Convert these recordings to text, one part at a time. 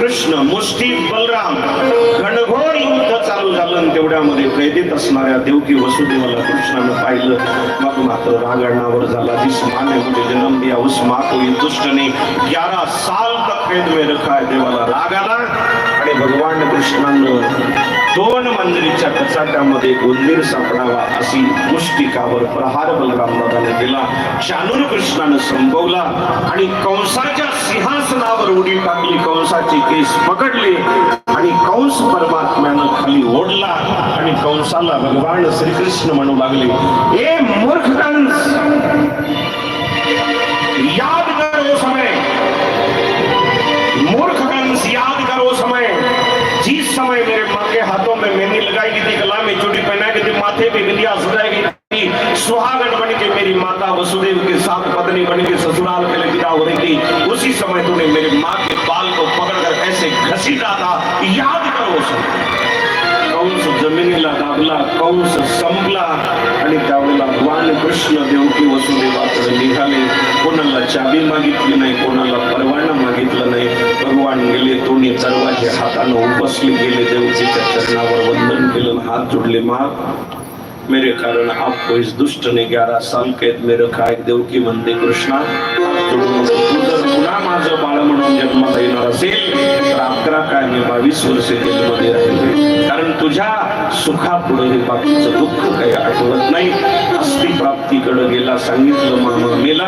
कृष्ण मुष्टी बलराम घनघोर युद्ध चालू झालं तेवढ्यामध्ये कैदेत असणाऱ्या देवकी वसुदेवाला कृष्णानं पाहिलं. मग मात्र रागणावर झाला. जिस माने मुझे जन्म दिया उस माँ को ये दुष्ट ने ग्यारह साल तक कैद में रखा है देवाला राग आला. ते भगवान कृष्णानं. दोन मंदिरीच्या कचाट्यामध्ये गोंधीर सापडावा अशी मुष्टिकावर प्रहार बलराम दादाने दिला शानूर कृष्णानं संपवला आणि कंसाच्या सिंहासनावर उडी टाकली. कंसाचे केस पकडले आणि कंस परमात्म्यानं खाली ओढला आणि कंसाला भगवान श्रीकृष्ण म्हणू लागले ए मूर्ख कंस! या जिस समय मेरे माँ के हाथों में मेहंदी लगाई गई थी, गला में चोटी पहनाई गई थी, माथे पे बिंदिया सजाई गई थी, सुहागन बन के मेरी माता वसुदेव के साथ पत्नी बन के ससुराल के लिए विदा हो रही थी। उसी समय तूने मेरी माँ के बाल को पकड़कर ऐसे घसीटा था याद करो उस। समय कंस जमिनीला दाबला कंस संपला आणि त्यावेळेला भगवान कृष्ण देवकी वसुदेवाकडे निघाले कोणाला चाबी मागितली नाही कोणाला हातानं गेले देवकीच्या चरणावर वंदन केलं हात जोडले मा मेरे कारण आप इस दुष्ट ने ग्यारह साल कैद मेरे रखा देवकी म्हणते कृष्णा जोडून तू जर पुन्हा माझं बाळ म्हणून जन्माला येणार असेल तर अकरा काय मी बावीस वर्षे जेलमध्ये राहिले कारण तुझ्या सुखापुढे हे बाकीचं दुःख काही आठवत नाही. अस्थिप्राप्तीकडे गेला सांगितलं म्हणून मेला.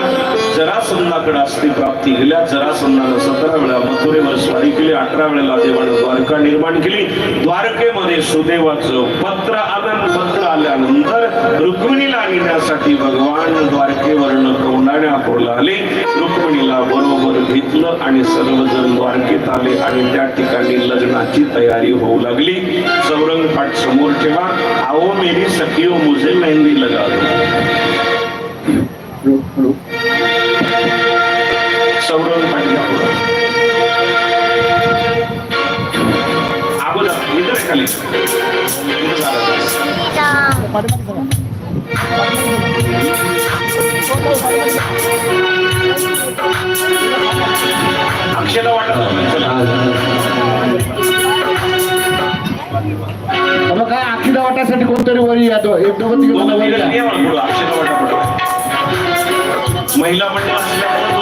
जरासंधाकडे अस्थिप्राप्ती गेल्या जरासंधानं सतरा वेळा मथुरेवर स्वारी केली अठरा वेळेला देवानं द्वारका निर्माण केली. द्वारकेमध्ये सुदैवाचं पत्र आलं पत्र आल्यानंतर रुक्मिणीला नेण्यासाठी भगवान द्वारकेवरनं कौंडाण्या आपोला आले. रुक्मिणीला बरोबर घेतलं आणि सर्वजण द्वारके लागले आणि त्या ठिकाणी लग्नाची तयारी होऊ लागली. चौरंग पाठ समोर ठेवा. आओ मेरी सखियो मुझे मेहंदी लगा दो. चौरंग पाठ अगोदर इथंच खाली इथं झालं. एक दोघं तिघं या. पुढं. महिला मंडळ असल्यामुळे